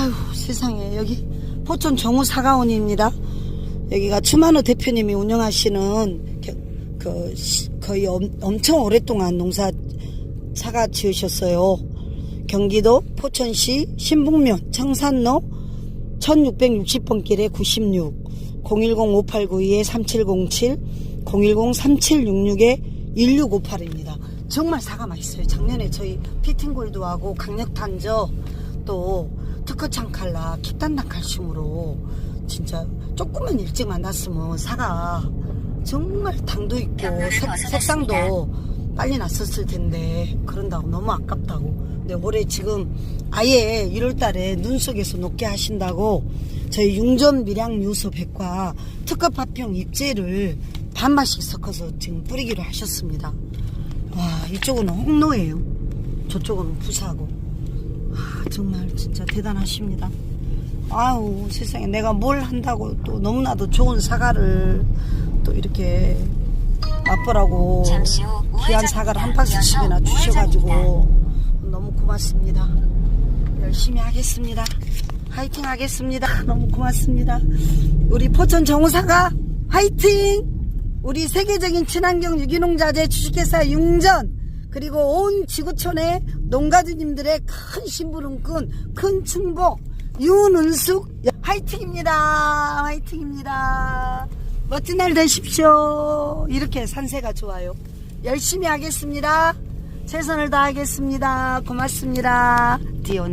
아유 세상에 여기 포천 정우 사과원입니다. 여기가 추만호 대표님이 운영하시는 겨- 그 시- 거의 엄, 엄청 오랫동안 농사 사과 지으셨어요. 경기도 포천시 신북면 청산로 1660번 길에 96 010-5892-3707 010-3766-1658입니다. 정말 사과 맛있어요. 작년에 저희 피팅골드 하고 강력탄저 또 특허창 칼라 킵단단 칼슘으로 진짜 조금만 일찍 만났으면 사과 정말 당도 있고 색. 색상도 빨리 났었을 텐데 그런다고 너무 아깝다고. 근데 올해 지금 아예 1월달에 눈 속에서 녹게 하신다고 저희 융전 밀양 유소 백과 특급 파평 잎제를 반마씩 섞어서 지금 뿌리기로 하셨습니다. 와 이쪽은 홍로예요. 저쪽은 부사고 아, 정말 진짜 대단하십니다. 아우 세상에. 내가 뭘 한다고 또 너무나도 좋은 사과를 또 이렇게 맛보라고 귀한. 사과를 한 박스씩이나 주셔가지고 너무 고맙습니다. 열심히 하겠습니다. 화이팅 하겠습니다. 너무 고맙습니다. 우리 포천 정우사가 화이팅! 우리 세계적인 친환경 유기농 자재 주식회사 융전 그리고 온 지구촌의 농가주님들의 큰 심부름꾼 큰 충복 윤은숙. 화이팅입니다. 화이팅입니다. 멋진 날 되십시오. 이렇게 산세가 좋아요. 열심히 하겠습니다. 최선을 다하겠습니다. 고맙습니다. 디오니